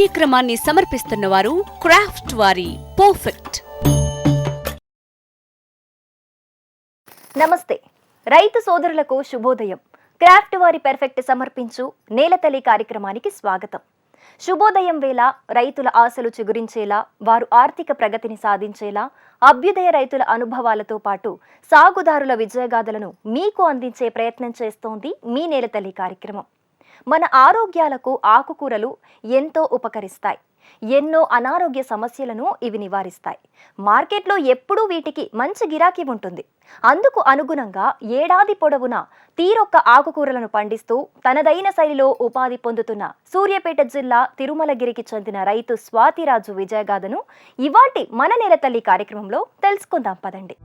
ఈ క్రమాన్ని సమర్పిస్తున్న వారు క్రాఫ్ట్ వారి పర్ఫెక్ట్. నమస్తే. రైతు సోదరులకు శుభోదయం. క్రాఫ్ట్ వారి పెర్ఫెక్ట్ సమర్పించు నేలతల్లి కార్యక్రమానికి స్వాగతం. శుభోదయం వేళ రైతుల ఆశలు చిగురించేలా వారు ఆర్థిక ప్రగతిని సాధించేలా అభ్యుదయ రైతుల అనుభవాలతో పాటు సాగుదారుల విజయగాథలను మీకు అందించే ప్రయత్నం చేస్తోంది మీ నేలతల్లి కార్యక్రమం. మన ఆరోగ్యాలకు ఆకుకూరలు ఎంతో ఉపకరిస్తాయి. ఎన్నో అనారోగ్య సమస్యలను ఇవి నివారిస్తాయి. మార్కెట్లో ఎప్పుడూ వీటికి మంచి గిరాకీ ఉంటుంది. అందుకు అనుగుణంగా ఏడాది పొడవునా తీరొక్క ఆకుకూరలను పండిస్తూ తనదైన శైలిలో ఉపాధి పొందుతున్న సూర్యాపేట జిల్లా తిరుమలగిరికి చెందిన రైతు స్వాతిరాజు విజయగాథను ఇవాటి మన నేలతల్లి కార్యక్రమంలో తెలుసుకుందాం పదండి.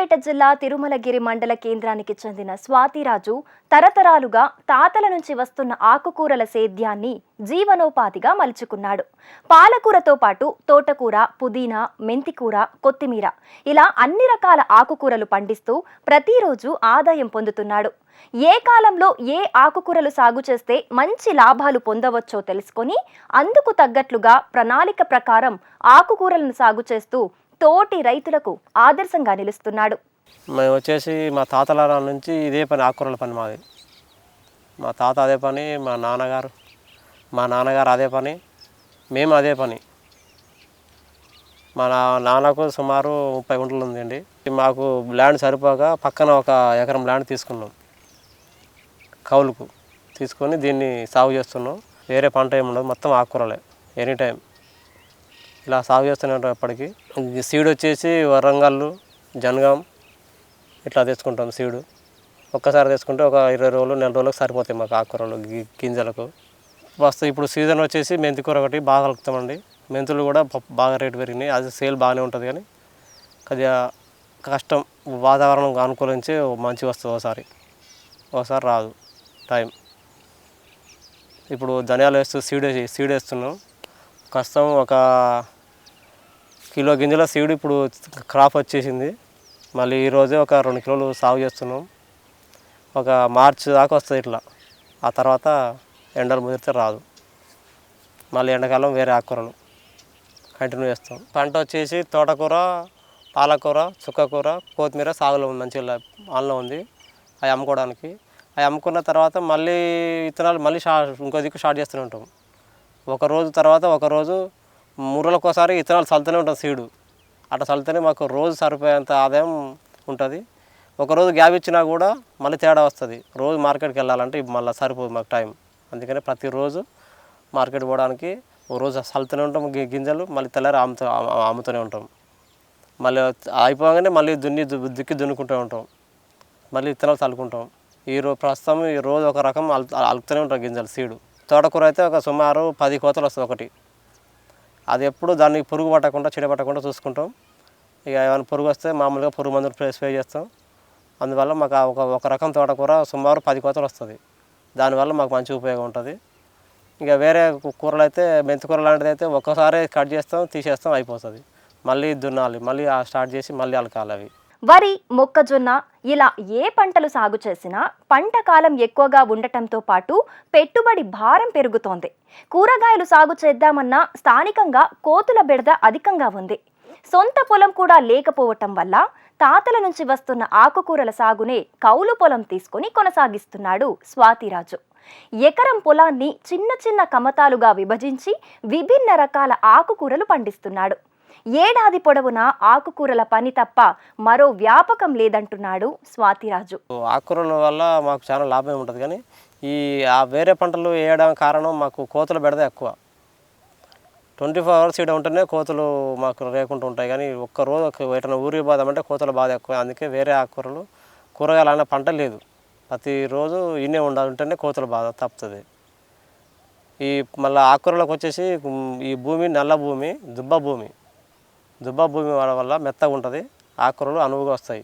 సిద్దిపేట జిల్లా తిరుమలగిరి మండల కేంద్రానికి చెందిన స్వాతిరాజు తరతరాలుగా తాతల నుంచి వస్తున్న ఆకుకూరల సేద్యాన్ని జీవనోపాధిగా మలుచుకున్నాడు. పాలకూరతో పాటు తోటకూర పుదీనా మెంతికూర కొత్తిమీర ఇలా అన్ని రకాల ఆకుకూరలు పండిస్తూ ప్రతిరోజు ఆదాయం పొందుతున్నాడు. ఏ కాలంలో ఏ ఆకుకూరలు సాగు చేస్తే మంచి లాభాలు పొందవచ్చో తెలుసుకొని అందుకు తగ్గట్లుగా ప్రణాళిక ప్రకారం ఆకుకూరలను సాగు చేస్తూ తోటి రైతులకు ఆదర్శంగా నిలుస్తున్నాడు. మేము వచ్చేసి మా తాతల నుంచి ఇదే పని ఆకుకూరల పని మాది. మా తాత అదే పని మా నాన్నగారు మా నాన్నగారు అదే పని మేము అదే పని. మా నాన్నకు సుమారు ముప్పై గుంటలు ఉందండి. మాకు ల్యాండ్ సరిపోక పక్కన ఒక ఎకరం ల్యాండ్ తీసుకున్నాం. కౌలుకు తీసుకొని దీన్ని సాగు చేస్తున్నాం. వేరే పంట ఏమి ఉండదు మొత్తం ఆకుకూరలే ఎనీ టైం ఇలా సాగు చేస్తున్నప్పటికీ సీడ్ వచ్చేసి వరంగల్ జనగాం ఇట్లా తెచ్చుకుంటాం సీడు. ఒక్కసారి తెచ్చుకుంటే ఒక ఇరవై రోజులు నెల రోజులకు సరిపోతాయి మాకు ఆకుకూరలు గింజలకు. వస్తే ఇప్పుడు సీజన్ వచ్చేసి మెంతికూర ఒకటి బాగా కలుపుతామండి. మెంతులు కూడా బాగా రేటు పెరిగినాయి. అది సేల్ బాగానే ఉంటుంది కానీ కొద్దిగా కష్టం వాతావరణం అనుకూలించి మంచి వస్తుంది ఒకసారి ఒకసారి రాదు టైం. ఇప్పుడు ధనియాలు వేస్తూ సీడ్ వేసి సీడ్ వేస్తున్నాం. కష్టం ఒక కిలో గింజల సీడ్ ఇప్పుడు క్రాప్ వచ్చేసింది. మళ్ళీ ఈరోజే ఒక రెండు కిలోలు సాగు చేస్తున్నాం. ఒక మార్చ్ దాకా వస్తుంది ఇట్లా. ఆ తర్వాత ఎండలు ముదిరితే రాదు. మళ్ళీ ఎండాకాలం వేరే ఆకుకూరలు కంటిన్యూ చేస్తాం. పంట వచ్చేసి తోటకూర పాలకూర చుక్కకూర కొత్తిమీర సాగులో ఉంది. మంచిగా ఆన్లో ఉంది. అవి అమ్ముకోవడానికి. అవి అమ్ముకున్న తర్వాత మళ్ళీ విత్తనాలు మళ్ళీ షా ఇంకో దిక్కు స్టార్ట్ చేస్తూనే ఉంటాం. ఒక రోజు తర్వాత ఒక రోజు మూరలకోసారి విత్తనాలు చల్లుతూనే ఉంటాం సీడు. అట్లా చల్లితేనే మాకు రోజు సరిపోయేంత ఆదాయం ఉంటుంది. ఒక రోజు గ్యాప్ ఇచ్చినా కూడా మళ్ళీ తేడా వస్తుంది. రోజు మార్కెట్కి వెళ్ళాలంటే మళ్ళీ సరిపోదు మాకు టైం. అందుకనే ప్రతిరోజు మార్కెట్ పోవడానికి ఓ రోజు చల్లుతూనే ఉంటాం గింజలు మళ్ళీ తెల్లారి అమ్ముతూ అమ్ముతూనే ఉంటాం. మళ్ళీ అయిపోగానే మళ్ళీ దున్ని దుక్కి దున్నుకుంటూ ఉంటాం. మళ్ళీ విత్తనాలు చల్లుకుంటాం. ఈ రోజు ప్రస్తుతం ఈ రోజు ఒక రకం అల్ అలుపుతూనే ఉంటాం గింజలు సీడు. తోటకూర అయితే ఒక సుమారు పది కోతలు వస్తుంది ఒకటి. అది ఎప్పుడు దాన్ని పురుగు పట్టకుండా చెడ పట్టకుండా చూసుకుంటాం. ఇక ఏమైనా పురుగు వస్తే మామూలుగా పురుగు మందులు స్ప్రే చేస్తాం. అందువల్ల మాకు ఆ ఒక ఒక రకం తోటకూర సుమారు పది కోతలు వస్తుంది. దానివల్ల మాకు మంచి ఉపయోగం ఉంటుంది. ఇంకా వేరే కూరలు అయితే మెంతికూర లాంటిది అయితే ఒక్కసారి కట్ చేస్తాం తీసేస్తాం అయిపోతుంది. మళ్ళీ దున్నాలి. మళ్ళీ ఆ స్టార్ట్ చేసి మళ్ళీ అలకాలి అవి. వరి మొక్కజొన్న ఇలా ఏ పంటలు సాగు చేసినా పంట కాలం ఎక్కువగా ఉండటంతో పాటు పెట్టుబడి భారం పెరుగుతోంది. కూరగాయలు సాగు చేద్దామన్నా స్థానికంగా కోతుల బెడద అధికంగా ఉంది. సొంత పొలం కూడా లేకపోవటం వల్ల తాతల నుంచి వస్తున్న ఆకుకూరల సాగునే కౌలు పొలం తీసుకొని కొనసాగిస్తున్నాడు స్వాతిరాజు. ఎకరం పొలాన్ని చిన్న చిన్న కమతాలుగా విభజించి విభిన్న రకాల ఆకుకూరలు పండిస్తున్నాడు. ఏడాది పొడవునా ఆకుకూరల పని తప్ప మరో వ్యాపకం లేదంటున్నాడు స్వాతిరాజు. ఆకుకూరల వల్ల మాకు చాలా లాభం ఉంటుంది కానీ ఈ ఆ వేరే పంటలు వేయడం కారణం మాకు కోతలు బెడద ఎక్కువ. ట్వంటీ ఫోర్ అవర్స్ ఇక్కడ ఉంటేనే కోతలు మాకు లేకుండా ఉంటాయి కానీ ఒక్క రోజు ఎటైనా ఊరికి పోదామంటే కోతల బాధ ఎక్కువ. అందుకే వేరే ఆకుకూరలు కూరగాయలు అన్న పంట లేదు. ప్రతిరోజు ఇన్నే ఉండాలంటేనే కోతల బాధ తప్పుతుంది. ఈ మళ్ళీ ఆకుకూరలకు వచ్చేసి ఈ భూమి నల్ల భూమి దుబ్బ భూమి. దుబ్బ భూమి వల్ల మెత్తగా ఉంటుంది. ఆకుకూరలు అనువుగా వస్తాయి.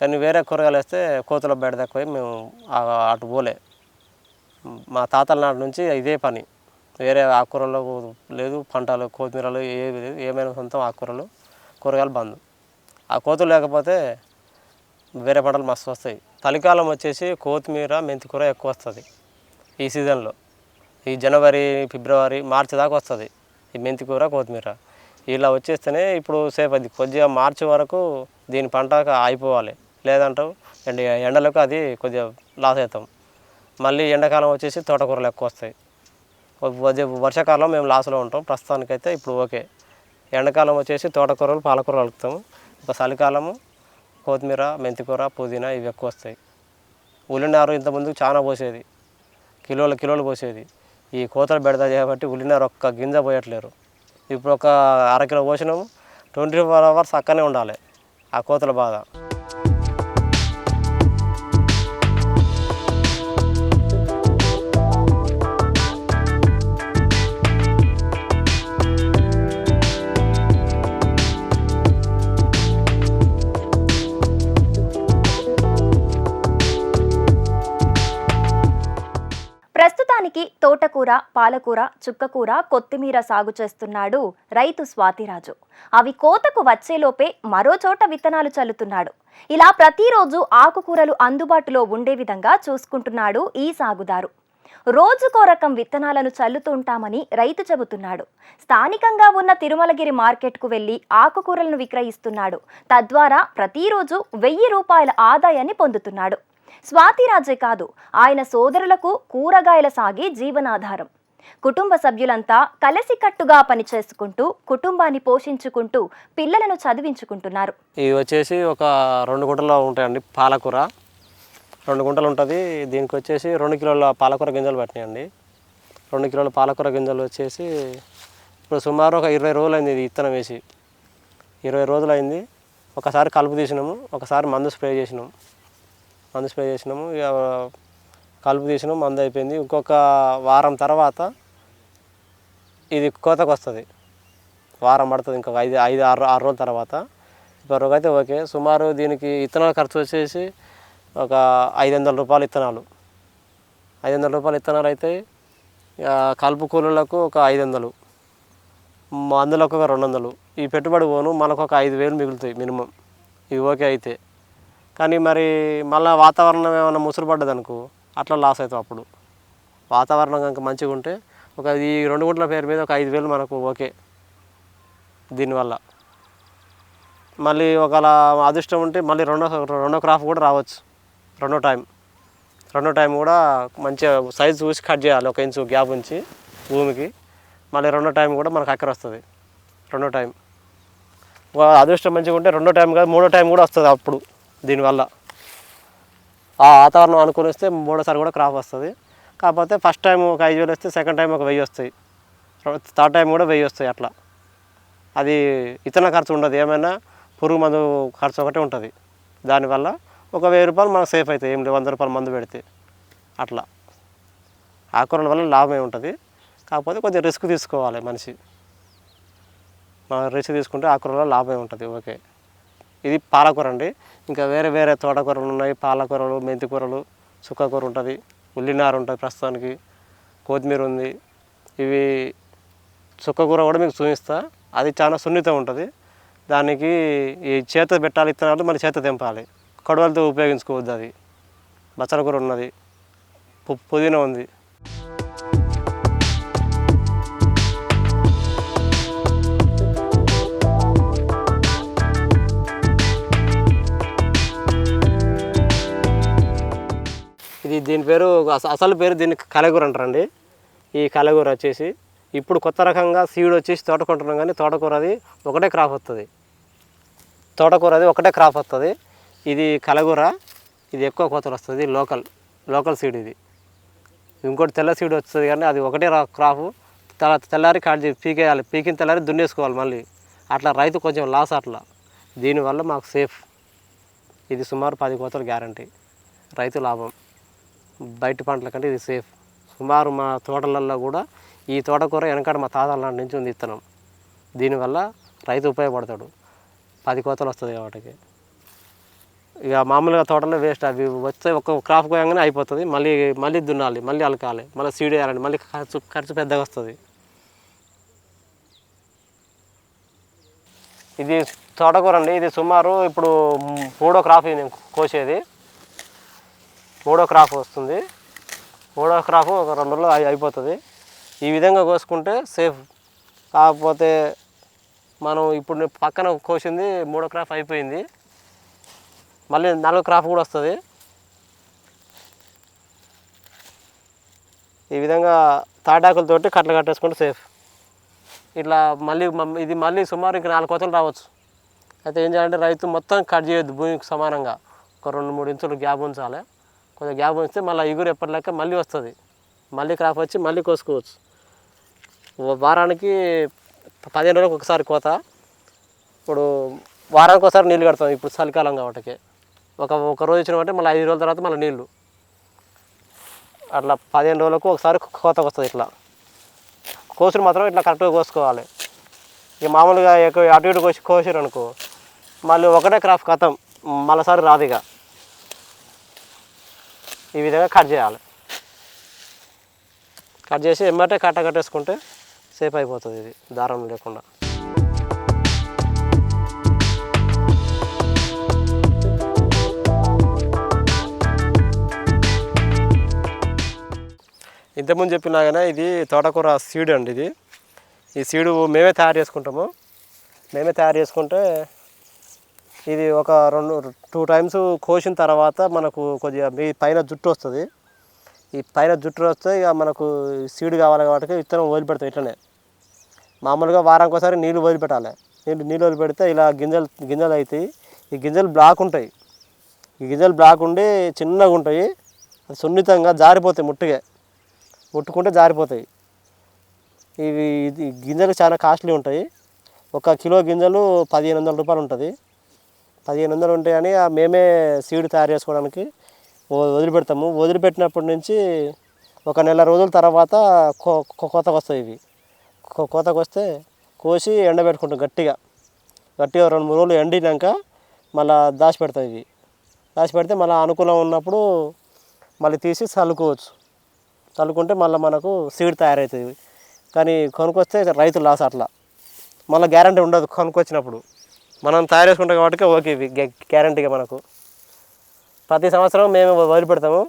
కానీ వేరే కూరగాయలు వేస్తే కోతుల బయట తక్కువ మేము అటు పోలే. మా తాతల నాటి నుంచి ఇదే పని. వేరే ఆకుకూరలు లేదు పంటలు కొత్తిమీరలు ఏవి లేదు ఏమైనా సొంతం ఆకుకూరలు కూరగాయలు బంద్. ఆ కోతులు లేకపోతే వేరే పంటలు మస్తు వస్తాయి. చలికాలం వచ్చేసి కొత్తిమీర మెంతికూర ఎక్కువ వస్తుంది. ఈ సీజన్లో. ఈ జనవరి ఫిబ్రవరి మార్చి దాకా వస్తుంది. ఈ మెంతికూర కొత్తిమీర. ఇలా వచ్చేస్తేనే ఇప్పుడు సేఫ్ అది. కొద్దిగా మార్చి వరకు దీని పంట అయిపోవాలి లేదంటే ఎండ ఎండలకు అది కొద్దిగా లాస్ అవుతాం. మళ్ళీ ఎండాకాలం వచ్చేసి తోటకూరలు ఎక్కువ వస్తాయి. వర్షాకాలం మేము లాస్లో ఉంటాం. ప్రస్తుతానికైతే ఇప్పుడు ఓకే. ఎండాకాలం వచ్చేసి తోటకూరలు పాలకూరలు కలుపుతాము ఇంకా చలికాలము కొత్తిమీర మెంతికూర పుదీనా ఇవి ఎక్కువ వస్తాయి. ఉల్లినారు ఇంతకుముందు చాలా పోసేది. కిలోలు కిలోలు పోసేది. ఈ కోతలు పెడతా కాబట్టి ఉల్లినారు ఒక్క గింజ పోయట్లేరు. ఇప్పుడు ఒక అరకిలో పోసినాము. ట్వంటీ ఫోర్ అవర్స్ అక్కనే ఉండాలి. ఆ కోతల బాధ ఇప్పటికీ తోటకూర పాలకూర చుక్కకూర కొత్తిమీర సాగు చేస్తున్నాడు రైతు స్వాతిరాజు. అవి కోతకు వచ్చేలోపే మరో చోట విత్తనాలు చల్లుతున్నాడు. ఇలా ప్రతిరోజు ఆకుకూరలు అందుబాటులో ఉండే విధంగా చూసుకుంటున్నాడు ఈ సాగుదారు. రోజుకో రకం విత్తనాలను చల్లుతుంటామని రైతు చెబుతున్నాడు. స్థానికంగా ఉన్న తిరుమలగిరి మార్కెట్కు వెళ్ళి ఆకుకూరలను విక్రయిస్తున్నాడు. తద్వారా ప్రతిరోజు వెయ్యి రూపాయల ఆదాయాన్ని పొందుతున్నాడు. స్వాతిరాజే కాదు ఆయన సోదరులకు కూరగాయల సాగే జీవనాధారం. కుటుంబ సభ్యులంతా కలసికట్టుగా పనిచేసుకుంటూ కుటుంబాన్ని పోషించుకుంటూ పిల్లలను చదివించుకుంటున్నారు. ఇవి వచ్చేసి ఒక రెండు గుంటలు ఉంటాయండి పాలకూర. రెండు గుంటలు ఉంటుంది దీనికి వచ్చేసి రెండు కిలోల పాలకూర గింజలు పట్టినాయండి. రెండు కిలోల పాలకూర గింజలు వచ్చేసి ఇప్పుడు సుమారు ఒక ఇరవై రోజులు అయింది ఇది ఇత్తనం వేసి. ఇరవై రోజులు అయింది ఒకసారి కలుపు తీసినాము ఒకసారి మందు స్ప్రే చేసినాము మందు స్ప్రే చేసినాము. ఇక కలుపు తీసినాము మందు అయిపోయింది. ఇంకొక వారం తర్వాత ఇది కోతకు వస్తుంది. వారం పడుతుంది ఇంకొక ఐదు ఐదు ఆరు ఆరు రోజుల తర్వాత. ఇప్పటివరకు అయితే ఓకే. సుమారు దీనికి ఇత్తనాల ఖర్చు వచ్చేసి ఒక ఐదు వందల రూపాయలు ఇత్తనాలు. ఐదు వందల రూపాయలు ఇత్తనాలు అయితే ఇక కలుపు కూలీలకు ఒక ఐదు వందలు మందులకు ఒక రెండు వందలు ఈ పెట్టుబడి పోను మనకు ఒక ఐదు వేలు మిగులుతాయి మినిమం. ఇవి ఓకే అయితే. కానీ మరి మళ్ళీ వాతావరణం ఏమైనా ముసురు పడ్డది అనుకో అట్లా లాస్ అవుతాం అప్పుడు. వాతావరణం కనుక మంచిగా ఉంటే ఒక ఈ రెండు గుంటల పేరు మీద ఒక ఐదు వేలు మనకు ఓకే. దీనివల్ల. మళ్ళీ ఒకవేళ అదృష్టం ఉంటే మళ్ళీ రెండో రెండో క్రాప్ కూడా రావచ్చు. రెండో టైం రెండో టైం కూడా మంచిగా సైజు చూసి కట్ చేయాలి ఒక ఇంచు గ్యాప్ ఉంచి భూమికి. మళ్ళీ రెండో టైం కూడా మనకు అక్కర వస్తుంది. రెండో టైం ఒక అదృష్టం మంచిగా ఉంటే రెండో టైం కాదు మూడో టైం కూడా వస్తుంది అప్పుడు. దీనివల్ల. ఆ వాతావరణం అనుకుని వస్తే మూడోసారి కూడా క్రాప్ వస్తుంది. కాకపోతే ఫస్ట్ టైం ఒక ఐదు వేలు వస్తే సెకండ్ టైం ఒక వెయ్యి వస్తాయి. థర్డ్ టైం కూడా వెయ్యి వస్తాయి అట్లా. అది ఇతర ఖర్చు ఉండదు. ఏమైనా పురుగు మందు ఖర్చు ఒకటే ఉంటుంది. దానివల్ల ఒక వెయ్యి రూపాయలు మనకు సేఫ్ అవుతాయి ఏం లేదు వంద రూపాయలు మందు పెడితే. అట్లా. ఆకుకూరల వల్ల లాభమే ఉంటుంది. కాకపోతే కొంచెం రిస్క్ తీసుకోవాలి మనిషి. మనం రిస్క్ తీసుకుంటే ఆకుకూరలో లాభమే ఉంటుంది. ఓకే. ఇది పాలకూర అండి ఇంకా వేరే వేరే తోటకూరలు ఉన్నాయి. పాలకూరలు మెంతికూరలు చుక్కకూర ఉంటుంది ఉల్లినారు ఉంటుంది ప్రస్తుతానికి కొత్తిమీర ఉంది. ఇవి చుక్కకూర కూడా మీకు చూపిస్తా. అది చాలా సున్నితం ఉంటుంది. దానికి ఈ చేత పెట్టాలి ఇత్తనాలు మళ్ళీ చేత తెంపాలి. కడవలతో ఉపయోగించుకోవద్దు అది. బచ్చల కూర ఉన్నది. పు- పుదీనా ఉంది. ఇది దీని పేరు అసలు పేరు దీన్ని కలగూర అంటారండి. ఈ కలగూర వచ్చేసి ఇప్పుడు కొత్త రకంగా సీడ్ వచ్చేసి తోటకుంటున్నాం కానీ తోటకూర అది ఒకటే క్రాప్ వస్తుంది తోటకూర అది ఒకటే క్రాప్ వస్తుంది ఇది కలగూర ఇది ఎక్కువ కోతలు వస్తుంది లోకల్ లోకల్ సీడ్ ఇది. ఇంకోటి తెల్ల సీడ్ వస్తుంది కానీ అది ఒకటే క్రాప్ క్రాపు. తెల్ల తెల్లారి కాడి పీకేయాలి పీకిన తెల్లారి దున్నేసుకోవాలి మళ్ళీ. అట్లా రైతు కొంచెం లాస్ అట్లా. దీనివల్ల మాకు సేఫ్. ఇది సుమారు పది కోతలు గ్యారంటీ. రైతు లాభం. బయట పంటల కంటే ఇది సేఫ్ సుమారు మా తోటలల్లో కూడా ఈ తోటకూర వెనకాడ మా తాతల నాటి నుంచి ఉంది ఇత్తనం. దీనివల్ల రైతు ఉపయోగపడతాడు. పది కోతలు వస్తుంది వాటికి ఇక మామూలుగా తోటలో వేస్ట్ అవి వస్తే ఒక క్రాప్ పోయంగానే అయిపోతుంది. మళ్ళీ మళ్ళీ దున్నాలి మళ్ళీ అలకాలి మళ్ళీ సీడ్ వేయాలండి మళ్ళీ ఖర్చు ఖర్చు పెద్దగా వస్తుంది. ఇది తోటకూర అండి. ఇది సుమారు ఇప్పుడు మూడో క్రాప్ ఇది నేను కోసేది. మూడో క్రాప్ వస్తుంది. మూడో క్రాప్ ఒక రెండు రోజులు అయిపోతుంది. ఈ విధంగా కోసుకుంటే సేఫ్ కాకపోతే మనం ఇప్పుడు పక్కన కోసింది మూడో క్రాప్ అయిపోయింది. మళ్ళీ నాలుగో క్రాప్ కూడా వస్తుంది. ఈ విధంగా తాటాకులతోటి కట్టలు కట్టేసుకుంటే సేఫ్ ఇట్లా మళ్ళీ మమ్- ఇది మళ్ళీ సుమారు ఇంకా నాలుగు కోతలు రావచ్చు. అయితే ఏం చేయాలంటే రైతు మొత్తం కట్ చేయొద్దు భూమికి సమానంగా. ఒక రెండు మూడు ఇంచులు గ్యాప్ ఉంచాలి. కొంచెం గ్యాప్ ఉంచితే మళ్ళీ ఇగురు ఎప్పటిలాక మళ్ళీ వస్తుంది. మళ్ళీ క్రాప్ వచ్చి మళ్ళీ కోసుకోవచ్చు. వారానికి పదిహేను రోజులకు ఒకసారి కోత. ఇప్పుడు వారానికి ఒకసారి నీళ్ళు కడతాం ఇప్పుడు చలికాలం కాబట్టి ఒక ఒక రోజు ఇచ్చినామంటే మళ్ళీ ఐదు రోజుల తర్వాత మళ్ళీ నీళ్ళు. అట్లా పదిహేను రోజులకు ఒకసారి కోత వస్తుంది ఇట్లా. కోసుడు మాత్రం ఇట్లా కరెక్ట్గా కోసుకోవాలి. ఇక మామూలుగా ఎక్కువ అటు ఇటు కోసి కోసారు అనుకో మళ్ళీ ఒకటే క్రాఫ్ కథం మళ్ళీసారి రాదు ఇక. ఈ విధంగా కట్ చేయాలి. కట్ చేసి ఎమ్మటే కట్ట కట్టేసుకుంటే సేఫ్ అయిపోతుంది ఇది దారం లేకుండా. ఇంతకుముందు చెప్పినాగానే ఇది తోటకూర సీడ్ అండి ఇది. ఈ సీడు మేమే తయారు చేసుకుంటాము. మేమే తయారు చేసుకుంటే ఇది ఒక రెండు టూ టైమ్స్ కోసిన తర్వాత మనకు కొద్దిగా మీ పైన జుట్టు వస్తుంది. ఈ పైన జుట్టు వస్తే ఇక మనకు సీడ్ కావాలి కాబట్టి విత్తనం వదిలిపెడతాం ఇట్లనే. మామూలుగా వారానికి ఒకసారి నీళ్ళు వదిలిపెట్టాలి. నీళ్ళు నీళ్ళు వదిలిపెడితే ఇలా గింజలు గింజలు అవుతాయి ఈ గింజలు బ్లాక్ ఉంటాయి. ఈ గింజలు బ్లాక్ ఉండి చిన్నగా ఉంటాయి. అది సున్నితంగా జారిపోతాయి ముట్టుగా ముట్టుకుంటే జారిపోతాయి. ఇవి గింజలు చాలా కాస్ట్లీ ఉంటాయి. ఒక కిలో గింజలు పదిహేను వందల రూపాయలు ఉంటుంది. పదిహేను వందలు ఉంటాయని ఆ మేమే సీడ్ తయారు చేసుకోవడానికి వదిలిపెడతాము. వదిలిపెట్టినప్పటి నుంచి ఒక నెల రోజుల తర్వాత కో కోతకు వస్తాయి ఇవి. కోతకు వస్తే కోసి ఎండబెట్టుకుంటాం గట్టిగా. గట్టిగా రెండు మూడు రోజులు ఎండినాక మళ్ళీ దాచి పెడతాయి ఇవి. దాచి పెడితే మళ్ళీ అనుకూలం ఉన్నప్పుడు మళ్ళీ తీసి చల్లుకోవచ్చు. చల్లుకుంటే మళ్ళీ మనకు సీడ్ తయారవుతుంది కానీ కొనుక్కొస్తే రైతు లాస్ అట్లా. మళ్ళీ గ్యారంటీ ఉండదు కొనుక్కొచ్చినప్పుడు. మనం తయారు చేసుకుంటాం కాబట్టి ఓకే ఇవి గ్యారంటీగా మనకు. ప్రతి సంవత్సరం మేము వదిలి పెడతాము.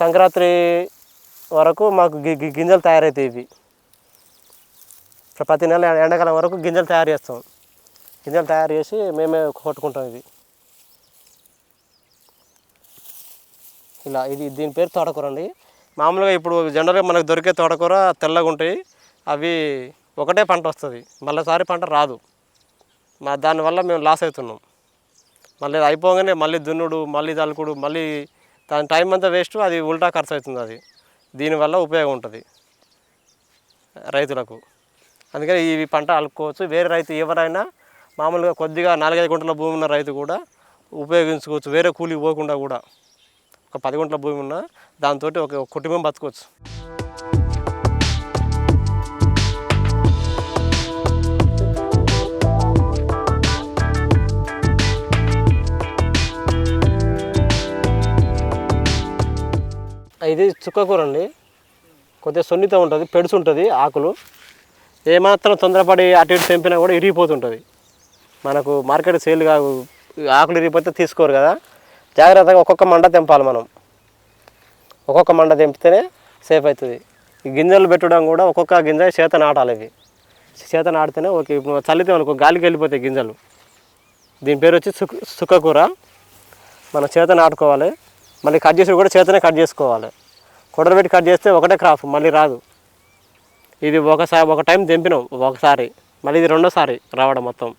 సంక్రాంతి వరకు మాకు గింజలు తయారవుతాయి ఇవి. ప్రతి నెల ఎండాకాలం వరకు గింజలు తయారు చేస్తాం. గింజలు తయారు చేసి మేమే కొట్టుకుంటాం ఇవి. ఇలా ఇది దీని పేరు తోటకూర అండి. మామూలుగా ఇప్పుడు జనరల్గా మనకు దొరికే తోటకూర తెల్లగా ఉంటాయి అవి ఒకటే పంట వస్తుంది. మళ్ళీసారి పంట రాదు. మా దానివల్ల మేము లాస్ అవుతున్నాం. మళ్ళీ అయిపోగానే మళ్ళీ దున్నుడు మళ్ళీ తలుకుడు మళ్ళీ దాని టైం అంతా వేస్ట్ అది ఉల్టా ఖర్చు అవుతుంది అది. దీనివల్ల ఉపయోగం ఉంటుంది రైతులకు. అందుకని ఈ పంట అలుకోవచ్చు వేరే రైతు ఎవరైనా మామూలుగా కొద్దిగా నాలుగైదు గుంటల భూమి ఉన్న రైతు కూడా ఉపయోగించుకోవచ్చు. వేరే కూలి పోకుండా కూడా. ఒక పది గుంటల భూమి ఉన్నా దాంతో ఒక ఒక కుటుంబం బతకవచ్చు ఇది చుక్కకూర అండి. కొద్దిగా సున్నితం ఉంటుంది పెడుసు ఉంటుంది ఆకులు. ఏమాత్రం తొందరపడి అటు ఇటు తెంపినా కూడా ఇరిగిపోతుంటుంది. మనకు మార్కెట్ సేల్ కాదు ఆకులు ఇరిగిపోతే తీసుకోరు కదా. జాగ్రత్తగా ఒక్కొక్క మండ తెంపాలి మనం. ఒక్కొక్క మండ తెంపితేనే సేఫ్ అవుతుంది ఈ గింజలు పెట్టడం కూడా ఒక్కొక్క గింజ చేత నాటాలి ఇవి. చేత నాటితేనే ఓకే ఇప్పుడు చల్లితే అనుకో గాలికి వెళ్ళిపోతాయి గింజలు. దీని పేరు వచ్చి సుక్ సుక్కకూర మనం చేత నాటుకోవాలి. మళ్ళీ కట్ చేసి కూడా చేతనే కట్ చేసుకోవాలి. కొడలు పెట్టి కట్ చేస్తే ఒకటే క్రాప్ మళ్ళీ రాదు. ఇది ఒకసారి ఒక టైం తెంపినాం ఒకసారి మళ్ళీ ఇది రెండోసారి రావడం మొత్తం.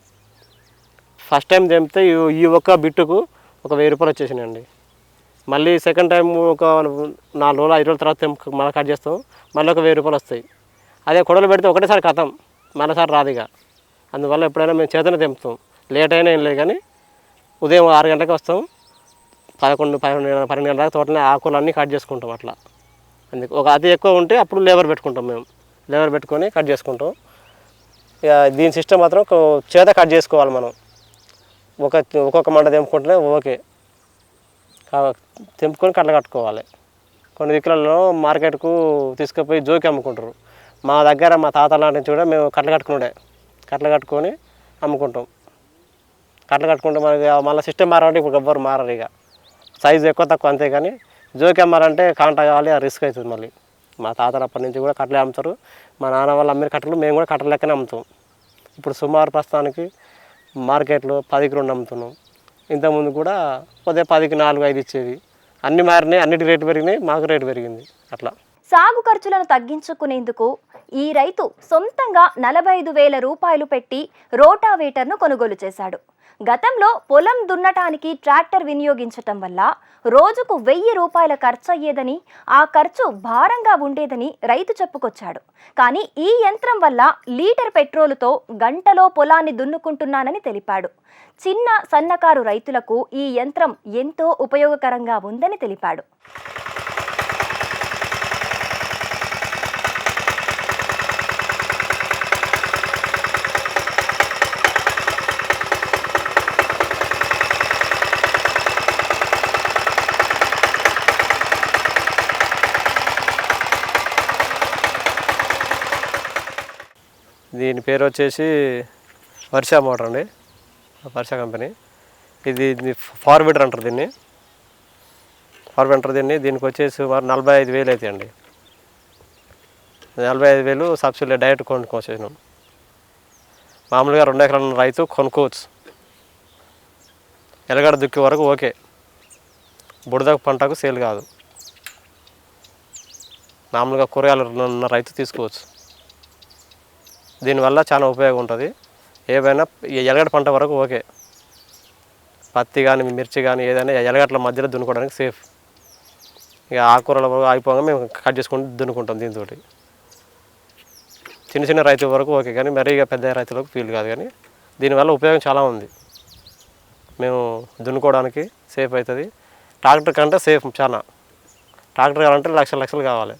ఫస్ట్ టైం తెంపితే ఈ- ఒక్క బిట్టుకు ఒక వెయ్యి రూపాయలు వచ్చేసినాయండి. మళ్ళీ సెకండ్ టైం ఒక నాలుగు రోజులు ఐదు రోజుల తర్వాత తెంపు మళ్ళీ కట్ చేస్తాం మళ్ళీ ఒక వెయ్యి రూపాయలు వస్తాయి. అదే కొడలు పెడితే ఒకటేసారి కథం మరోసారి రాదు ఇక. అందువల్ల ఎప్పుడైనా మేము చేతనే తెంపుతాం. లేట్ అయినా ఏం లేదు కానీ ఉదయం ఆరు గంటలకు వస్తాం పదకొండు పన్నెండు పన్నెండు గంటల తోటనే ఆకులన్నీ కట్ చేసుకుంటాం అట్లా. అందుకు ఒక అతి ఎక్కువ ఉంటే అప్పుడు లేబర్ పెట్టుకుంటాం మేము. లేబర్ పెట్టుకొని కట్ చేసుకుంటాం. ఇక దీని సిస్టమ్ మాత్రం ఒక చేత కట్ చేసుకోవాలి మనం. ఒక ఒక్కొక్క మంట తెంపుకుంటేనే ఓకే. తెంపుకొని కట్టలు కట్టుకోవాలి. కొన్ని దిక్కులలో మార్కెట్కు తీసుకుపోయి జోకి అమ్ముకుంటారు. మా దగ్గర మా తాత లాంటి నుంచి కూడా మేము కట్టలు కట్టుకునే కట్టలు కట్టుకొని అమ్ముకుంటాం. కట్టలు కట్టుకుంటే మనకి మళ్ళీ సిస్టమ్ మారాలంటే ఇప్పుడు ఎవ్వరు మారరు ఇక. సైజు ఎక్కువ తక్కువ అంతే కానీ జోకి అమ్మారంటే కాంటా కావాలి ఆ రిస్క్ అవుతుంది మళ్ళీ. మా తాతలు అప్పటి నుంచి కూడా కట్టలే అమ్ముతారు. మా నాన్న వాళ్ళు అమ్మిన కట్టలు మేము కూడా కట్టలు లెక్కనే అమ్ముతాం. ఇప్పుడు సుమారు ప్రస్తుతానికి మార్కెట్లో పదికి రెండు అమ్ముతున్నాం. ఇంతకుముందు కూడా కొద్దిగా పదికి నాలుగు ఐదు ఇచ్చేది. అన్ని మారినాయి అన్నిటి రేటు పెరిగినాయి మాకు రేటు పెరిగింది. అట్లా. సాగు ఖర్చులను తగ్గించుకునేందుకు ఈ రైతు సొంతంగా నలభై ఐదు వేల రూపాయలు పెట్టి రోటావేటర్ను కొనుగోలు చేశాడు. గతంలో పొలం దున్నటానికి ట్రాక్టర్ వినియోగించటం వల్ల రోజుకు వెయ్యి రూపాయల ఖర్చు అయ్యేదని ఆ ఖర్చు భారంగా ఉండేదని రైతు చెప్పుకొచ్చాడు. కానీ ఈ యంత్రం వల్ల లీటర్ పెట్రోలుతో గంటలో పొలాన్ని దున్నుకుంటున్నానని తెలిపాడు. చిన్న సన్నకారు రైతులకు ఈ యంత్రం ఎంతో ఉపయోగకరంగా ఉందని తెలిపాడు. దీని పేరు వచ్చేసి వర్ష మోటార్ అండి. వర్ష కంపెనీ. ఇది ఇది ఫార్వర్డర్ అంటారు దీన్ని. ఫార్వర్డ్ అంటారు దీన్ని. దీనికి వచ్చేసి సుమారు నలభై ఐదు వేలు అయితే అండి. నలభై ఐదు వేలు సబ్సిడీ డైరెక్ట్ కొనుక్కోవచ్చేసినాం. మామూలుగా రెండు ఎకరాల రైతు కొనుక్కోవచ్చు. ఎలగడ దుక్కి వరకు ఓకే. బుడద పంటకు సేల్ కాదు. మామూలుగా కూరగాయలు ఉన్న రైతు తీసుకోవచ్చు. దీనివల్ల చాలా ఉపయోగం ఉంటుంది. ఏవైనా ఈ ఎలగడ పంట వరకు ఓకే. పత్తి కానీ మిర్చి కానీ ఏదైనా ఎలగట్ల మధ్యలో దున్నుకోవడానికి సేఫ్. ఇక ఆకుకూరల వరకు అయిపోగా మేము కట్ చేసుకుంటూ దున్నుకుంటాం దీంతో చిన్న చిన్న రైతుల వరకు ఓకే కానీ మరీ ఇక పెద్ద రైతులకు ఫీల్ కాదు కానీ దీనివల్ల ఉపయోగం చాలా ఉంది. మేము దున్నుకోవడానికి సేఫ్ అవుతుంది. ట్రాక్టర్ కంటే సేఫ్ చాలా. ట్రాక్టర్ కావాలంటే లక్షలు లక్షలు కావాలి.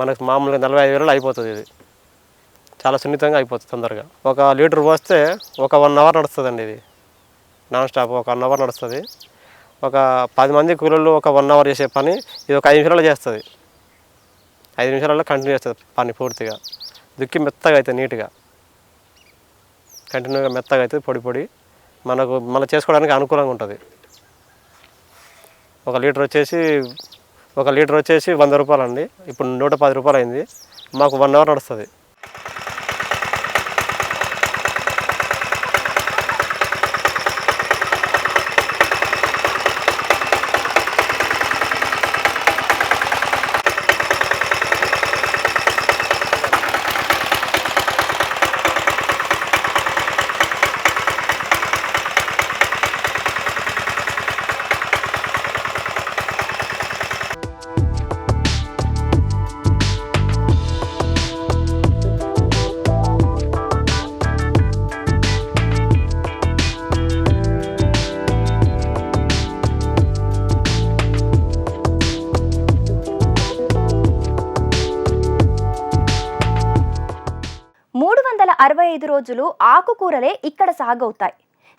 మనకు మామూలుగా నలభై ఐదు వేలు అయిపోతుంది ఇది. చాలా సున్నితంగా అయిపోతుంది తొందరగా. ఒక లీటర్ పోస్తే ఒక వన్ అవర్ నడుస్తుందండి ఇది. నాన్ స్టాప్ ఒక వన్ అవర్ నడుస్తుంది. ఒక పది మంది కూలీలు ఒక వన్ అవర్ చేసే పని ఇది ఒక ఐదు నిమిషాలలో చేస్తుంది. ఐదు నిమిషాలలో కంటిన్యూ చేస్తుంది పని పూర్తిగా. దుక్కి మెత్తగా అవుతుంది నీట్గా. కంటిన్యూగా మెత్తగా అవుతుంది పొడి పొడి. మనకు మళ్ళీ చేసుకోవడానికి అనుకూలంగా ఉంటుంది. ఒక లీటర్ వచ్చేసి ఒక లీటర్ వచ్చేసి వంద రూపాయలు అండి ఇప్పుడు నూట పది రూపాయలు అయింది మాకు వన్ అవర్ నడుస్తుంది. అరవై ఐదు రోజులు ఆకుకూరలే ఇక్కడ సాగవుతాయి.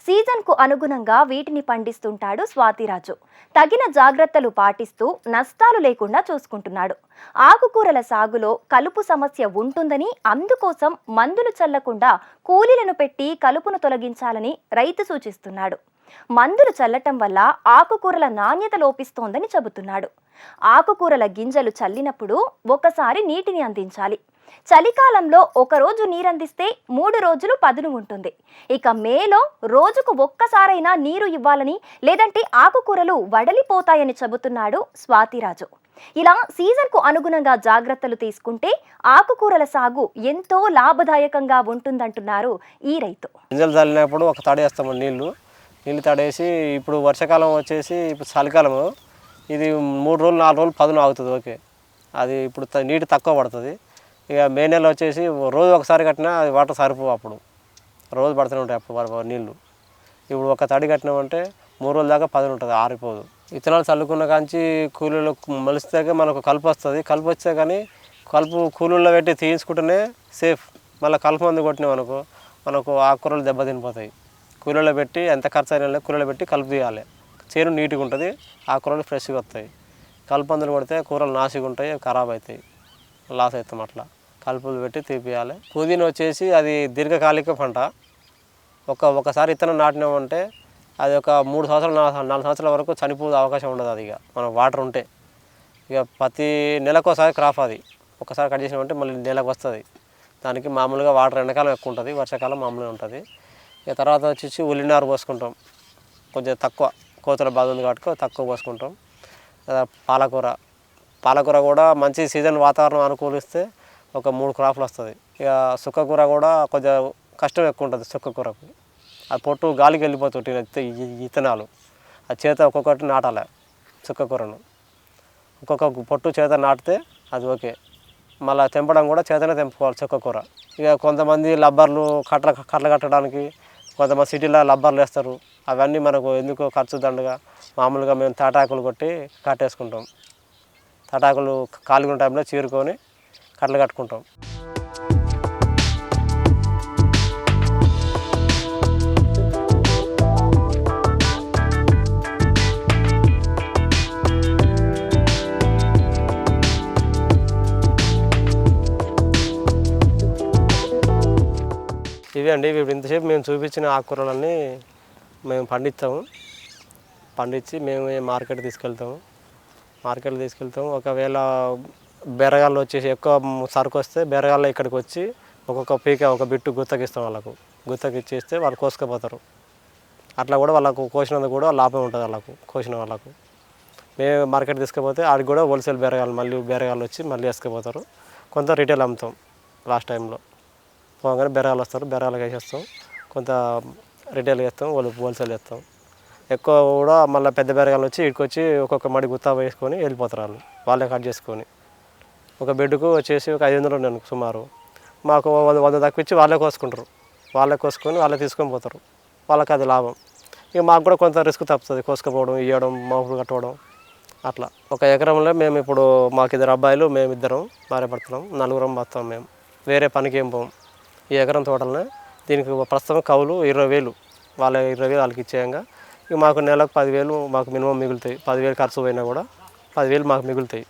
సీజన్కు అనుగుణంగా వీటిని పండిస్తుంటాడు స్వాతిరాజు. తగిన జాగ్రత్తలు పాటిస్తూ నష్టాలు లేకుండా చూసుకుంటున్నాడు. ఆకుకూరల సాగులో కలుపు సమస్య ఉంటుందని అందుకోసం మందులు చల్లకుండా కూలీలను పెట్టి కలుపును తొలగించాలని రైతు సూచిస్తున్నాడు. మందులు చల్లటం వల్ల ఆకుకూరల నాణ్యత లోపిస్తోందని చెబుతున్నాడు. ఆకుకూరల గింజలు చల్లినప్పుడు ఒకసారి నీటిని అందించాలి. చలికాలంలో ఒకరోజు నీరందిస్తే మూడు రోజులు పదును ఉంటుంది. ఇక మేలో రోజుకు ఒక్కసారైనా నీరు ఇవ్వాలని లేదంటే ఆకుకూరలు వడలిపోతాయని చెబుతున్నాడు స్వాతిరాజు. ఇలా సీజన్కు అనుగుణంగా జాగ్రత్తలు తీసుకుంటే ఆకుకూరల సాగు ఎంతో లాభదాయకంగా ఉంటుందంటున్నారు ఈ రైతు. గింజలు చల్లినప్పుడు ఒక తడేస్తాము నీళ్ళు. నీళ్ళు తడేసి ఇప్పుడు వర్షాకాలం వచ్చేసి ఇప్పుడు చలికాలము ఇది మూడు రోజులు నాలుగు రోజులు పదును ఆగుతుంది. ఓకే. అది ఇప్పుడు నీటి తక్కువ పడుతుంది. ఇక మే నెల వచ్చేసి రోజు ఒకసారి కట్టినా అది వాటర్ సరిపోవు అప్పుడు. రోజు పడుతూనే ఉంటాయి అప్పుడు నీళ్ళు. ఇప్పుడు ఒక తడి కట్టినామంటే మూడు రోజుల దాకా పదును ఉంటుంది ఆరిపోదు. విత్తనాలు చల్లుకున్న కాంచి కూలీలు మలిస్తే మనకు కలుపు వస్తుంది. కలుపు వస్తే కానీ కలుపు కూలీల్లో పెట్టి తీయించుకుంటేనే సేఫ్. మళ్ళీ కలుపు మందు కొట్టినాం అనుకో మనకు ఆకుకూరలు దెబ్బతినిపోతాయి. కూలీలో పెట్టి ఎంత ఖర్చు అయినా కూలీలో పెట్టి కలుపు తీయాలి. చేను నీట్గా ఉంటుంది ఆకుకూరలు ఫ్రెష్గా వస్తాయి. కలుపు మందులు కొడితే కూరలు నాసిగా ఉంటాయి ఖరాబ్ అవుతాయి. లాస్ అవుతాం అట్లా. కలుపులు పెట్టి తీపియాలి. పుదీనా వచ్చేసి అది దీర్ఘకాలిక పంట. ఒక ఒకసారి ఇత్తనం నాటినామంటే అది ఒక మూడు సంవత్సరాలు నాలుగు నాలుగు సంవత్సరాల వరకు చనిపోయే అవకాశం ఉండదు అది ఇక. మనం వాటర్ ఉంటే. ఇక ప్రతి నెలకోసారి క్రాప్ అది. ఒకసారి కట్ చేసినామంటే మళ్ళీ నెలకు వస్తుంది. దానికి మామూలుగా వాటర్ ఎండాకాలం ఎక్కువ ఉంటుంది వర్షాకాలం మామూలుగా ఉంటుంది. ఇక తర్వాత వచ్చేసి ఉల్లినారు పోసుకుంటాం. కొంచెం తక్కువ కోతల బాధ ఉంది కాబట్టి తక్కువ పోసుకుంటాం. పాలకూర. పాలకూర కూడా మంచి సీజన్ వాతావరణం అనుకూలిస్తే ఒక మూడు క్రాప్లు వస్తుంది. ఇక సుక్కకూర కూడా కొంచెం కష్టం ఎక్కువ ఉంటుంది సుక్కకూరకు ఆ పొట్టు గాలికి వెళ్ళిపోతుంటాయి ఇతనాలు ఇత్తనాలు. ఆ చేత ఒక్కొక్కటి నాటాలి సుక్కకూరను ఒక్కొక్క పొట్టు చేత నాటితే అది ఓకే. మళ్ళీ తెంపడం కూడా చేతనే తెంపుకోవాలి చుక్కకూర ఇక కొంతమంది లబ్బర్లు కట్ల కట్టలు కట్టడానికి కొంతమంది సిటీలో లబ్బర్లు వేస్తారు. అవన్నీ మనకు ఎందుకు ఖర్చు దండగా? మామూలుగా మేము తాటాకులు కొట్టి కట్టేసుకుంటాం. తాటాకులు కాలుగున్న టైంలో చీరుకొని కట్టలు కట్టుకుంటాం. ఇవి అండి ఇప్పుడు ఇంతసేపు మేము చూపించిన ఆకుకూరలన్నీ మేము పండిస్తాము. పండించి మేము మార్కెట్ తీసుకెళ్తాము. మార్కెట్ తీసుకెళ్తాము. ఒకవేళ బెరగాళ్ళు వచ్చేసి ఎక్కువ సరుకు వస్తే బెరగాళ్ళు ఇక్కడికి వచ్చి ఒక్కొక్క పీక ఒక బిట్టు గుత్తకిస్తాం వాళ్ళకు. గుత్తకి ఇచ్చేస్తే వాళ్ళు కోసుకుపోతారు. అట్లా కూడా వాళ్ళకు కోసినందుకు కూడా లాభం ఉంటుంది వాళ్ళకు కోసిన వాళ్ళకు. మేము మార్కెట్ తీసుకుపోతే ఆడికి కూడా హోల్సేల్ బెరగాలు మళ్ళీ బెరగాళ్ళు వచ్చి మళ్ళీ వేసుకుపోతారు. కొంత రిటైల్ అమ్ముతాం లాస్ట్ టైంలో. పోగానే బెరగాలు వస్తారు బెరగాలకు వేసేస్తాం. కొంత రిటైల్ వేస్తాం వాళ్ళు హోల్సేల్ వేస్తాం. ఎక్కువ కూడా మళ్ళీ పెద్ద బెరగాలు వచ్చి ఇక్కడికి వచ్చి ఒక్కొక్క మడి గుత్తా వేసుకొని వెళ్ళిపోతారు వాళ్ళు. వాళ్ళే కట్ చేసుకొని. ఒక బెడ్కు వచ్చేసి ఒక ఐదు వందలు ఉన్నాను సుమారు. మాకు వంద వంద దాకా ఇచ్చి వాళ్ళే కోసుకుంటారు. వాళ్ళే కోసుకొని వాళ్ళే తీసుకొని పోతారు. వాళ్ళకి అది లాభం. ఇక మాకు కూడా కొంత రిస్క్ తప్పుతుంది కోసుకుపోవడం ఇవ్వడం మాపులు కట్టుకోవడం అట్లా. ఒక ఎకరంలో మేము ఇప్పుడు మాకు ఇద్దరు అబ్బాయిలు మేము ఇద్దరం భార్య నలుగురం వస్తాం మేము. వేరే పనికి ఏం పోం. ఈ ఎకరం తోటలనే దీనికి ప్రస్తుతం కవులు ఇరవై వేలు. వాళ్ళ ఇరవై వేలు వాళ్ళకి ఇచ్చేయంగా. ఇక మాకు నెలకు పదివేలు మాకు మినిమం మిగులుతాయి. పదివేలు ఖర్చు పోయినా కూడా పదివేలు మాకు మిగులుతాయి.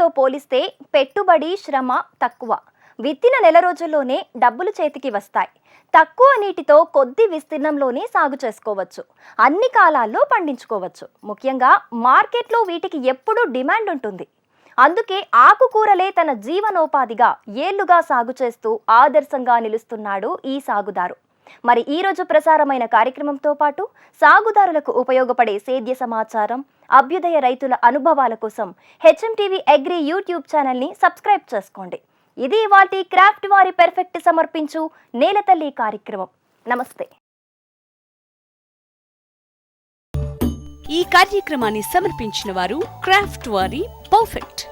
మిగతా పోలిస్తే పెట్టుబడి శ్రమ తక్కువ. విత్తిన నెల రోజుల్లోనే డబ్బులు చేతికి వస్తాయి. తక్కువ నీటితో కొద్ది విస్తీర్ణంలోనే సాగు చేసుకోవచ్చు. అన్ని కాలాల్లో పండించుకోవచ్చు. ముఖ్యంగా మార్కెట్లో వీటికి ఎప్పుడూ డిమాండ్ ఉంటుంది. అందుకే ఆకుకూరలే తన జీవనోపాధిగా ఏళ్ళుగా సాగు చేస్తూ ఆదర్శంగా నిలుస్తున్నాడు ఈ సాగుదారు. మరి ఈ రోజు ప్రసారమైన కార్యక్రమంతో పాటు సాగుదారులకు ఉపయోగపడే సేద్య సమాచారం అభ్యుదయ రైతుల అనుభవాల కోసం హెచ్ఎం టీవీ అగ్రి యూట్యూబ్ ఛానల్ని సబ్స్క్రైబ్ చేసుకోండి. ఇది ఇవాటి క్రాఫ్ట్ వారి పెర్ఫెక్ట్ సమర్పించు నేలతల్లి కార్యక్రమం. నమస్తే. ఈ కార్యక్రమాన్ని సమర్పించిన వారు క్రాఫ్ట్ వారి పర్ఫెక్ట్.